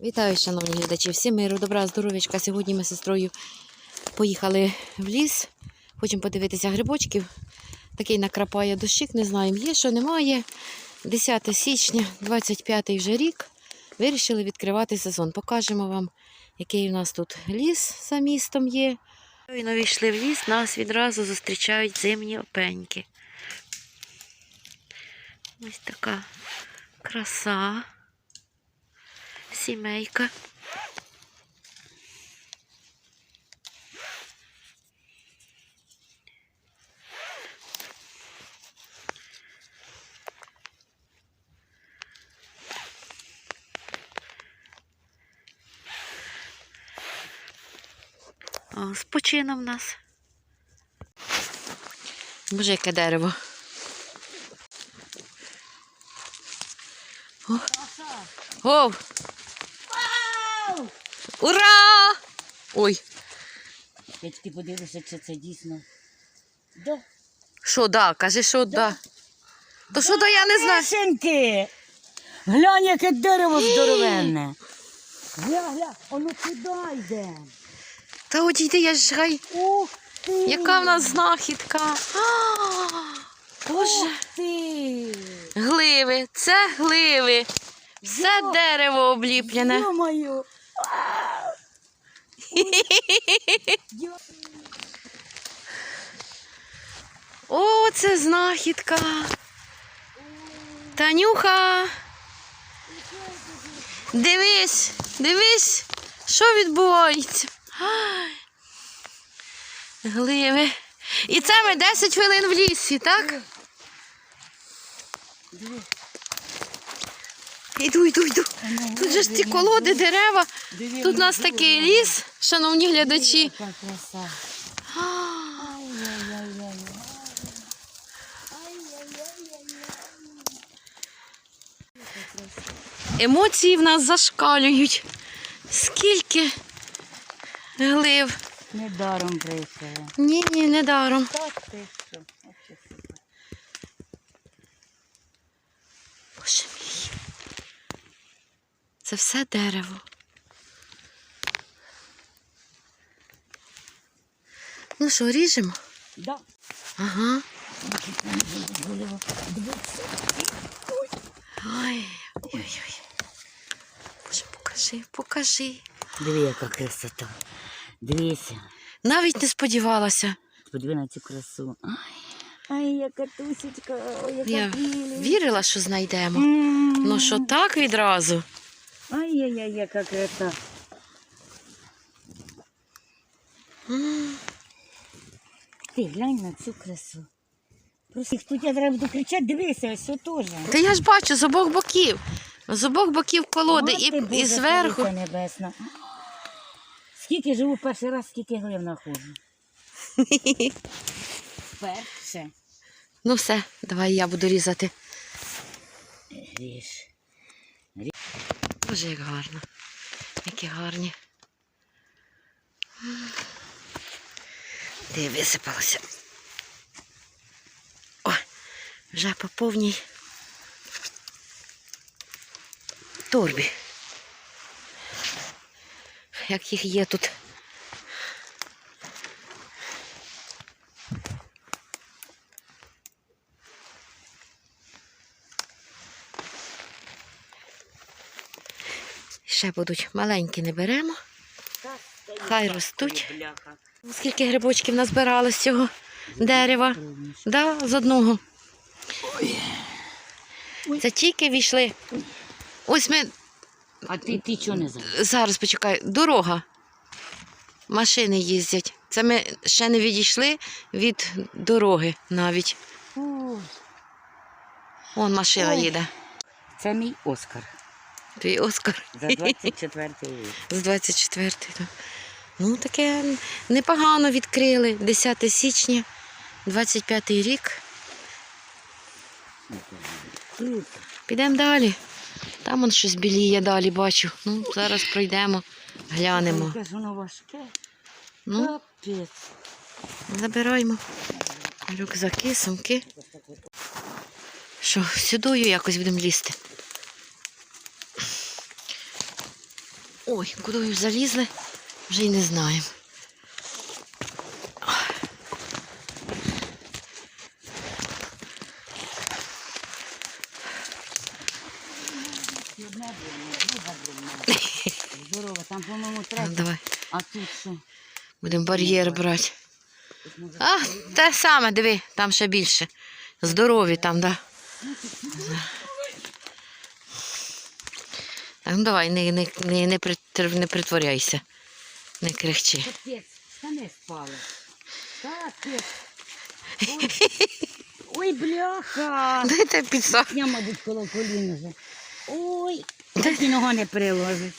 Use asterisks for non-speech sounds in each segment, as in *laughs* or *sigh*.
Вітаю, шановні глядачі. Всім миру, добра, здоров'ячка. Сьогодні ми з сестрою поїхали в ліс. Хочемо подивитися грибочків. Такий накрапає дощик, не знаємо, є, що немає. 10 січня, 25 вже рік. Вирішили відкривати сезон. Покажемо вам, який у нас тут ліс за містом є. Щойно війшли в ліс, нас відразу зустрічають зимні опеньки. Ось така краса сімейка. Спочина в нас. Боже, яке дерево. О! О! Ура! Ой, Я тільки подивлюся, чи це дійсно. Да. що да? Кажи, що да. То що да, я не знаю. Машинки! Глянь, яке дерево здоровенне. Гля, гля, воно туди йде. Та одійди, я ж гай. Ух ти! Яка в нас знахідка? А, Боже, Ух ти! гливи, це гливи. Все дерево обліплене. Йо-моє! О, це знахідка. Танюха. Дивись, дивись, що відбувається. Гливи. І це ми 10 хвилин в лісі, так? Іду, йду, йду. Тут же ж ці колоди, дерева. Тут у нас такий ліс, шановні глядачі. Емоції в нас зашкалюють. Скільки глив. Недаром прийшли. Ні, ні, не даром. Так ти що? Боже мій. Це все дерево. Ну що, ріжемо? Да. Ага. Ой, ой-ой. Боже, покажи, покажи. Диви, яка красота. Дивися. Навіть не сподівалася. Подиви на цю красу. Ай, ай яка тусечка, ой, яка Я білий. вірила, що знайдемо. Ну що так відразу? Ай-яй-яй, яка краса. Ти глянь на цю красу. Просто їх тут я треба буду кричати, дивися, ось теж. Та я ж бачу з обох боків. З обох боків колоди і, і зверху. Царица небесна. Скільки живу перший раз, скільки глив знаходжу. *laughs* Перше. Ну все, давай я буду різати. Ріж. Боже, як гарно. Які гарні. Де висипалося. О, вже по повній торбі. Як їх є тут. Ще будуть маленькі не беремо. Хай ростуть. Скільки грибочків назбирали з цього дерева? Да, з одного. Це тільки війшли. Ось ми А ти, ти чого не знаєш? зараз почекай, дорога. Машини їздять. Це ми ще не відійшли від дороги навіть. Вон машина Ой. їде. Це мій Оскар. Твій Оскар За 24 рік. *laughs* з 24-ї. Ну, таке непогано відкрили. 10 січня, 25 рік. Підемо далі. Там он щось біліє далі, бачу. Ну, зараз пройдемо, глянемо. Воно важке. Ну, забираємо рюкзаки, сумки. Що, сюдою якось будемо лізти. Ой, куди залізли, вже й не знаємо. Здорово, там, по-моєму, А, третя. давай, А тут що? будемо бар'єр брати. А, те саме, диви, там ще більше. Здорові там, да. Так, ну давай, не, не, не, не притворяйся. Не кричи. Капець, штани спали. Капець. Ой, Ой бляха. Дайте підсох. Я, мабуть, коло колін вже. Ой, так і нога не приложить.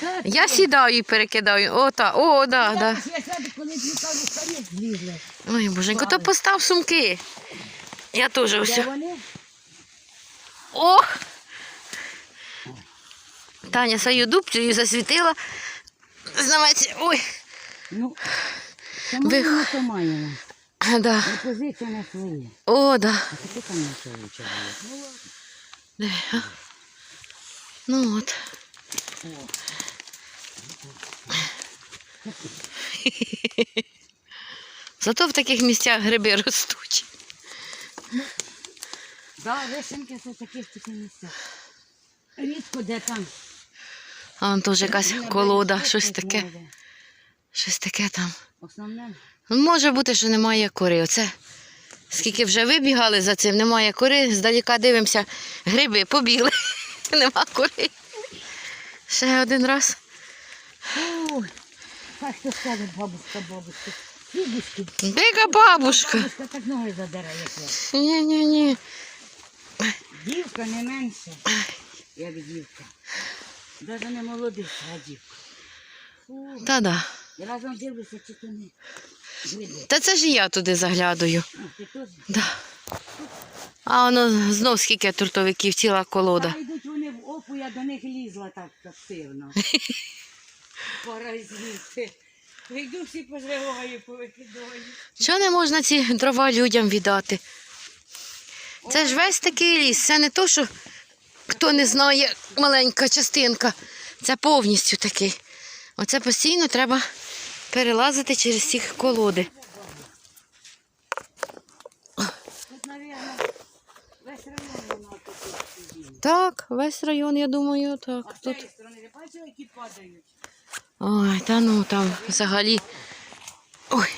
Капець. Я сідаю і перекидаю. О, та, о, да, Я, да. я сяду, коли дві кажу, штани злізли. Ой, боженько, то постав сумки. Я теж Де вони? Ох! Таня свою дубцю засвітила. Знаєте, ой. Ну, Ви- маємо, то маємо. Да. Позиція не своє. О, да. А ти там не чоловіча було. Ну, ладно. Диви, а. Ну от. О. Зато в таких місцях гриби ростуть. Да, вишенки це такі ж такі місця. Рідко де там. А вон теж якась колода, щось таке. Щось таке там. Може бути, що немає кори. Оце скільки вже вибігали за цим, немає кори. Здаліка дивимося, гриби побігли. *laughs* Нема кори. Ще один раз. Так скаже бабушка, бабушка. Дика бабушка. Бабушка так ноги задере. Ні, ні, ні. Дівка не менше, як дівка. Навіть не молодий, а Та-да. Разом дивлюся, чи то не. Та це ж і я туди заглядаю. А, ти теж? Да. А воно знов скільки трутовиків, ціла колода. Та йдуть вони в опу, я до них лізла так активно. *laughs* Паразити. Йду всі позриваю, повикидаю. Чого не можна ці дрова людям віддати? Це ж весь такий ліс. Це не то, що хто не знає, маленька частинка. Це повністю такий. Оце постійно треба перелазити через ці колоди. Так, весь район, я думаю, так. А Тут. не бачила, які падають? Ой, та ну там взагалі. Ой.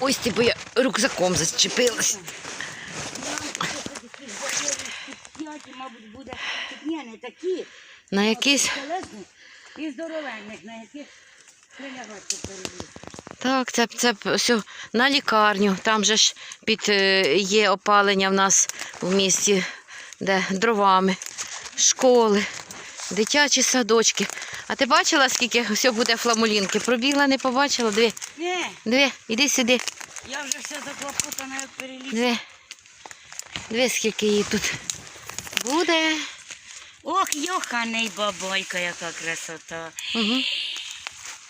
Ось ти, бо я рюкзаком зачепилась. Мабуть, буде. Ні, не такі. На. Телесні і здоровенних, на яких прилягати переліз. Так, це, це все на лікарню. Там же ж під е, є опалення в нас в місті, де дровами, школи, дитячі садочки. А ти бачила, скільки все буде фламулінки? Пробігла, не побачила. Диви, Ні, диви, іди сюди. я вже все заклопотана, як переліз. Диви. Диви, скільки її тут буде. Ох, йоханий бабойка, яка красота. Угу.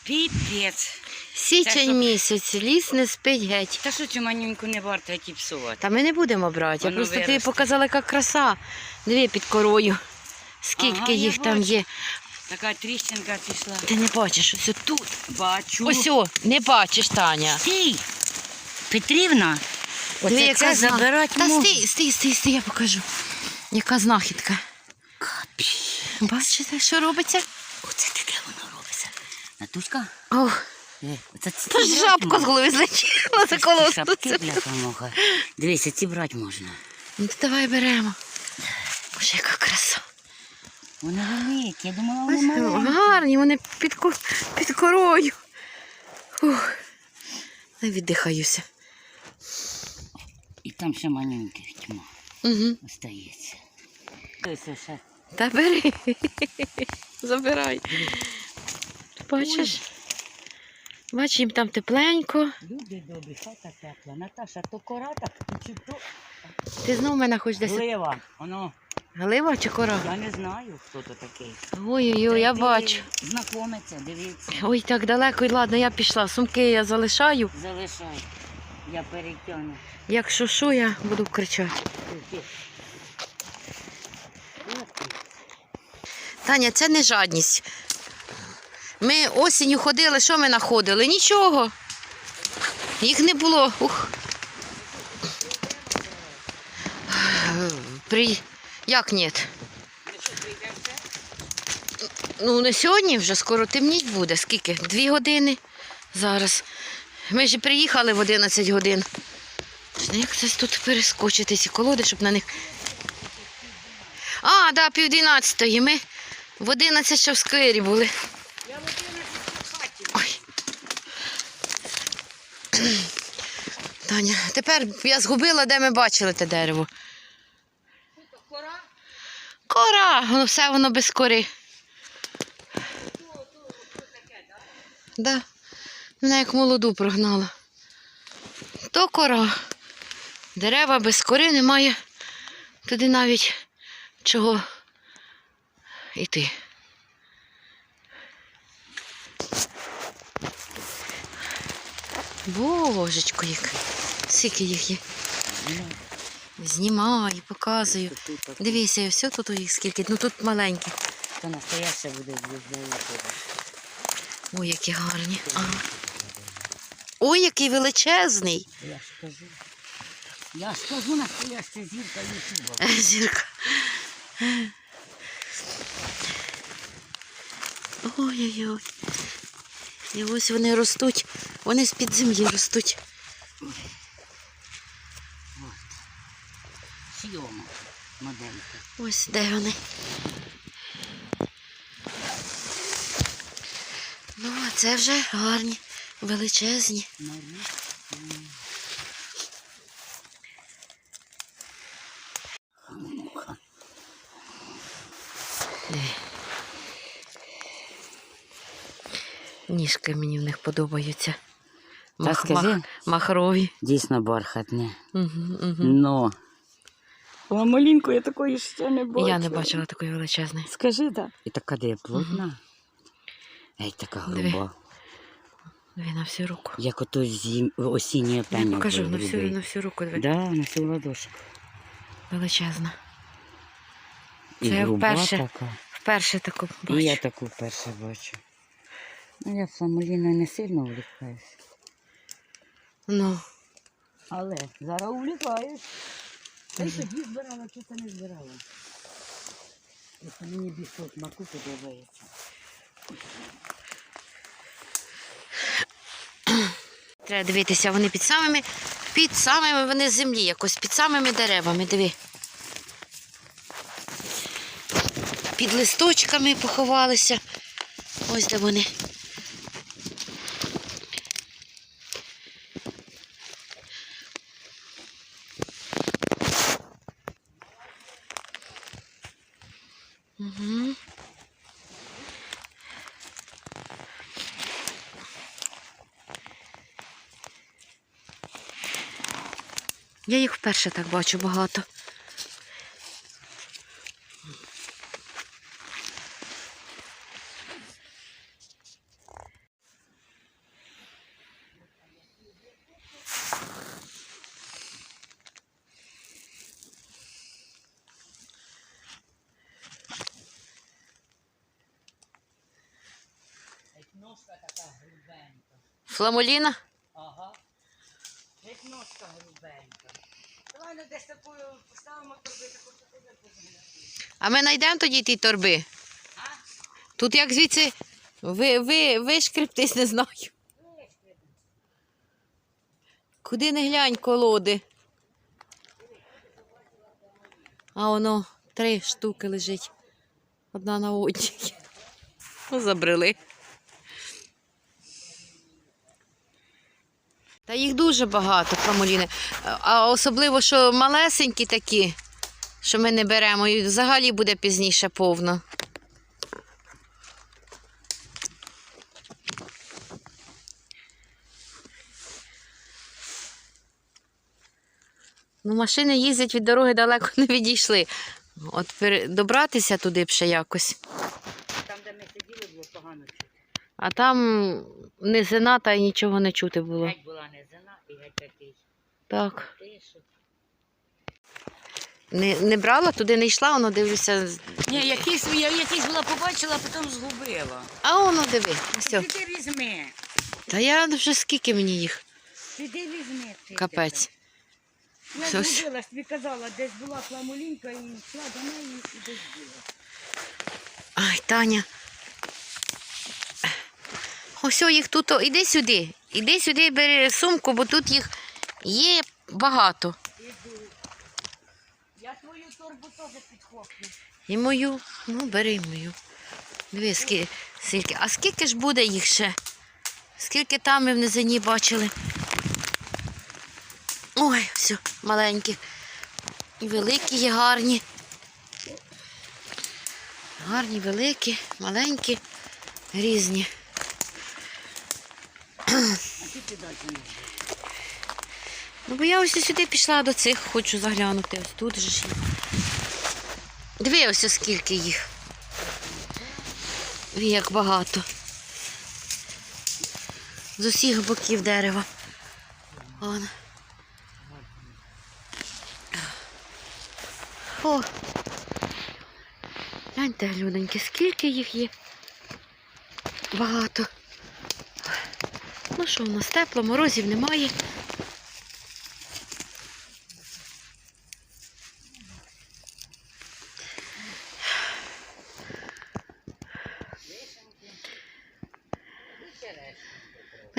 Піпець. Січень що? місяць, ліс не спить геть. Та що цю манюньку не варто які псувати? Та ми не будемо брати. Я Воно просто виросте. показала, яка краса. Диви під корою. Скільки Ага, їх там бачу. є. Така тріщинка пішла. Ти не бачиш, ось тут. Бачу. Ось, о, не бачиш, Таня. Стій! Петрівна, оце це забирати Та можна. стій, стій, стій, стій, я покажу. Яка знахідка. Капі. Бачите, що робиться? Оце таке воно робиться. Натуська? Ох, оце ці та ж брати жабка з можна. голови злетіла за Ці колоску. Шапки для помога. Дивися, ці брати можна. Ну, то давай беремо. Боже, яка краса. Вони великі, я думала, вони маленькі. гарні, вони під, ко- під корою. Ух. Я віддихаюся. І там ще маленьких тьма Угу. остається. Та бери. Забирай. Бачиш? Бачиш, їм там тепленько. Люди добрі, хата тепла. Наташа, то кора так, чи то Ти знов мене хоч десь. глива. Воно, Глива чи кора? я не знаю, хто то такий. Ой-ой-ой, я бачу. Знакомиться, дивіться. Ой, так далеко, і ладно, я пішла. Сумки я залишаю. Залишай. Я перетягну. Якщо що, я буду кричати. Таня, це не жадність. Ми осінню ходили, що ми знаходили? Нічого. Їх не було. Ух. При... Як ні? Ну, не сьогодні вже, скоро темніть буде. Скільки? Дві години зараз. Ми ж приїхали в 11 годин. Як це тут перескочити ці колоди, щоб на них. А, да, пів дванадцятої. Ми в 11 ще в сквері були. Ой. Таня, тепер я згубила, де ми бачили те дерево. Кора? Кора, воно все воно без кори. Да. Мене як молоду прогнала. То кора. Дерева без кори немає. Туди навіть чого йти. Божечко, як. Скільки їх є. Знімаю, показую. Дивіться, все тут у їх скільки. Ну тут маленькі. Це настояще буде. Ой, які гарні. Ага. Ой, який величезний. Я ж кажу. Я ж кажу, настояща зірка Ютуба. Зірка. Ой-ой-ой. І ось вони ростуть. Вони з-під землі ростуть. Сйома моделька. Ось де вони. Ну, а це вже гарні, величезні. Марі. Ніжки мені в них подобаються. Та скажи. махрові. Дійсно бархатне. Угу, угу. Но. Ламалінку я такої ще не бачила. Я не бачила такої величезної. Скажи так. І така де плотна. Ей, така груба. Дві на всю руку. Як ото зім... осіннє Я покажу на всю, на всю руку. Дві. Да, на всю ладошку. Величезна. І Це груба вперше така. Вперше таку бачу. І я таку вперше бачу. Ну, я фламуліною не сильно увлікаюся. Ну, Але зараз увлікаюсь. Та й тоді збирала, чи це не збирала. Просто мені більше смаку подобається. треба дивитися, вони під самими, під самими вони землі, якось під самими деревами. Диви. Під листочками поховалися. Ось де вони. Я їх вперше так бачу багато. Фламуліна? Ага. Як ножка грубенька. Давай ну десь такою поставимо торби, таку таку не А ми знайдемо тоді ті торби. Тут як звідси ви, ви, вишкриптись, не знаю. Куди не глянь колоди. А воно три штуки лежить. Одна на одній. Ну, забрели. Та їх дуже багато, фламуліни. А особливо, що малесенькі такі, що ми не беремо, і взагалі буде пізніше повно. Ну, машини їздять від дороги далеко не відійшли. От добратися туди б ще якось. Там, де ми сиділи, було погано чути. А там низина та й нічого не чути було. Геть була низина і геть такий Так. тишу. Не, не брала, туди не йшла, воно дивлюся. Ні, якийсь, я якийсь була побачила, а потім згубила. А воно диви. Все. Піди візьми. Та я вже скільки мені їх. Піди візьми. ти Капець. Я згубила, тобі казала, десь була фламулінка і йшла до неї і десь була. Ай, Таня. Ось їх тут. Іди сюди. Іди сюди, бери сумку, бо тут їх є багато. Я твою торбу теж підхоплю. І мою, ну бери мою. Диви, скільки, скільки. А скільки ж буде їх ще? Скільки там ми в низині бачили? Ой, все, маленькі. І великі є гарні. Гарні, великі, маленькі, різні. А ти ти далі не Ну, бо я ось сюди пішла до цих, хочу заглянути. Ось тут же ж. Диви ось скільки їх. Як багато. З усіх боків дерева. Вон. О. Гляньте, люденьки, скільки їх є. Багато. Ну що, у нас тепло, морозів немає.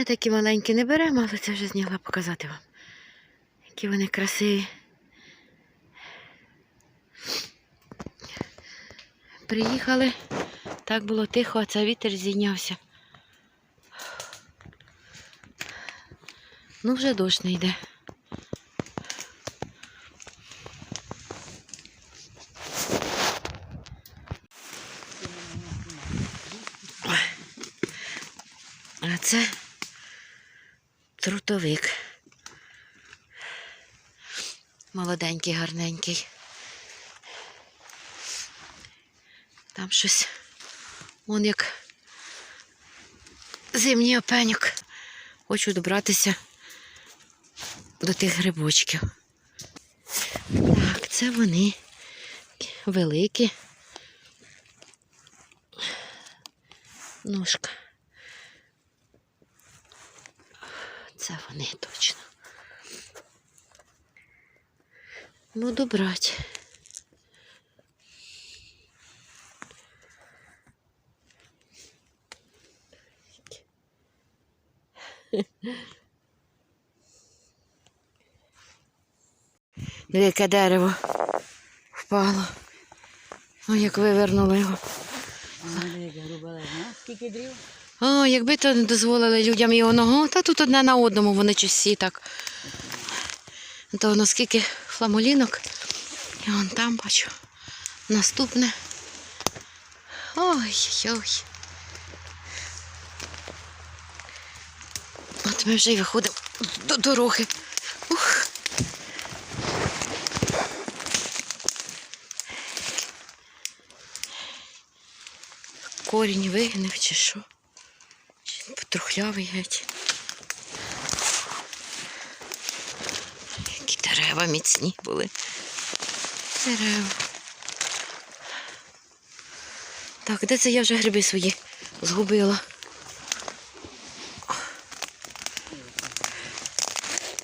Такі маленькі не беремо, але це вже зняла показати вам. Які вони красиві. Приїхали, так було тихо, а це вітер зійнявся. Ну, вже дощ не йде. А це трутовик. Молоденький, гарненький. Там щось, вон як зимній опеньок. Хочу добратися до тих грибочків. Так, це вони великі. Ножка. Це вони точно. Буду брати. Велике дерево впало. Ой, як вивернуло його. Скільки дрів? О, якби то не дозволили людям його ногу, та тут одне на одному вони чи всі так. То воно скільки фламулінок. І вон там бачу. Наступне. Ой-ой-ой. От ми вже й виходимо до дороги. Ух. Корінь вигнив чи що? Чи Потрухлявий геть. Які дерева міцні були. Дерева. Так, де це я вже гриби свої згубила?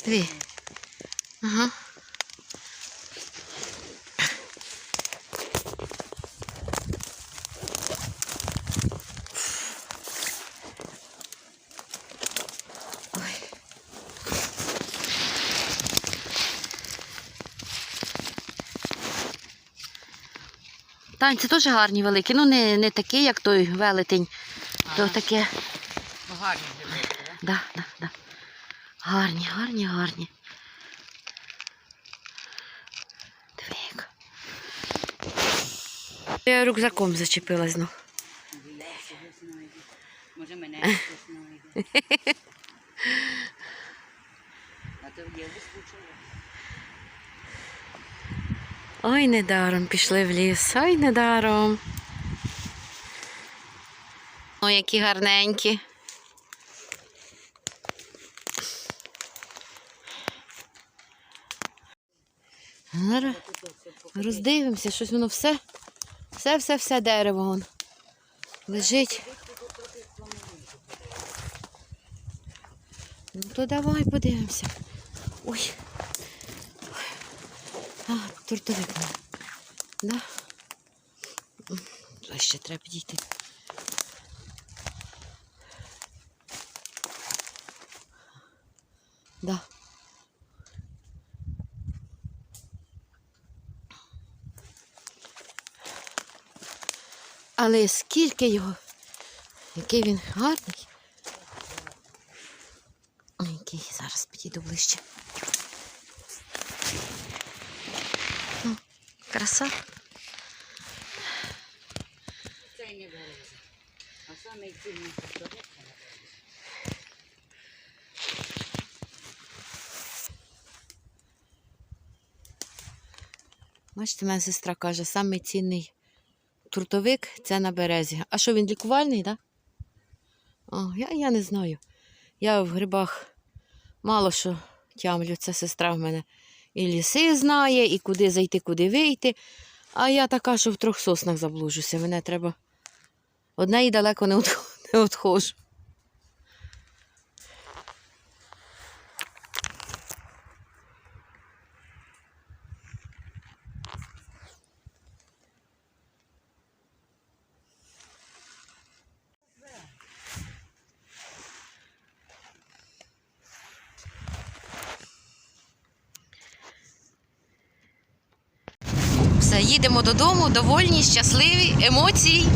Дві. Тань, це теж гарні великі. Ну, не, не такі, як той велетень. То таке. Гарні так? Да, да, да. Гарні, гарні, гарні. Диви як. Я рюкзаком зачепилась знов. Може мене *laughs* хтось знайде. А то є вискочила. Ой, недаром пішли в ліс. Ой, недаром. Ой, які гарненькі. Роздивимося, щось воно все, все, все, все дерево вон. лежить. Ну то давай подивимося. Ой. В. Да? А Ще треба підійти. Да. Але скільки його, який він гарний. Який зараз підійду ближче. Краса. Це не береза. А саме трутовик це не береза. Бачите, моя сестра каже, самий цінний трутовик це на березі. А що він лікувальний, так? Да? Я, я не знаю. Я в грибах мало що тямлю. Це сестра в мене і ліси знає, і куди зайти, куди вийти. А я така, що в трьох соснах заблужуся. Мене треба. Одне і далеко не *laughs* відходжу. Їдемо додому, довольні, щасливі, емоції.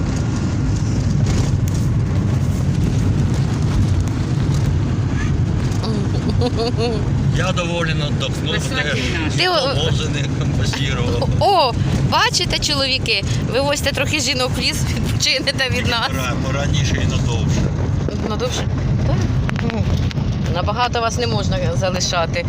Я доволен отдохнув. Ти, о, бачите, чоловіки, вивозьте трохи жінок в ліс, відпочинете від нас. Пора, пораніше і надовше. Надовше? Так. Набагато вас не можна залишати.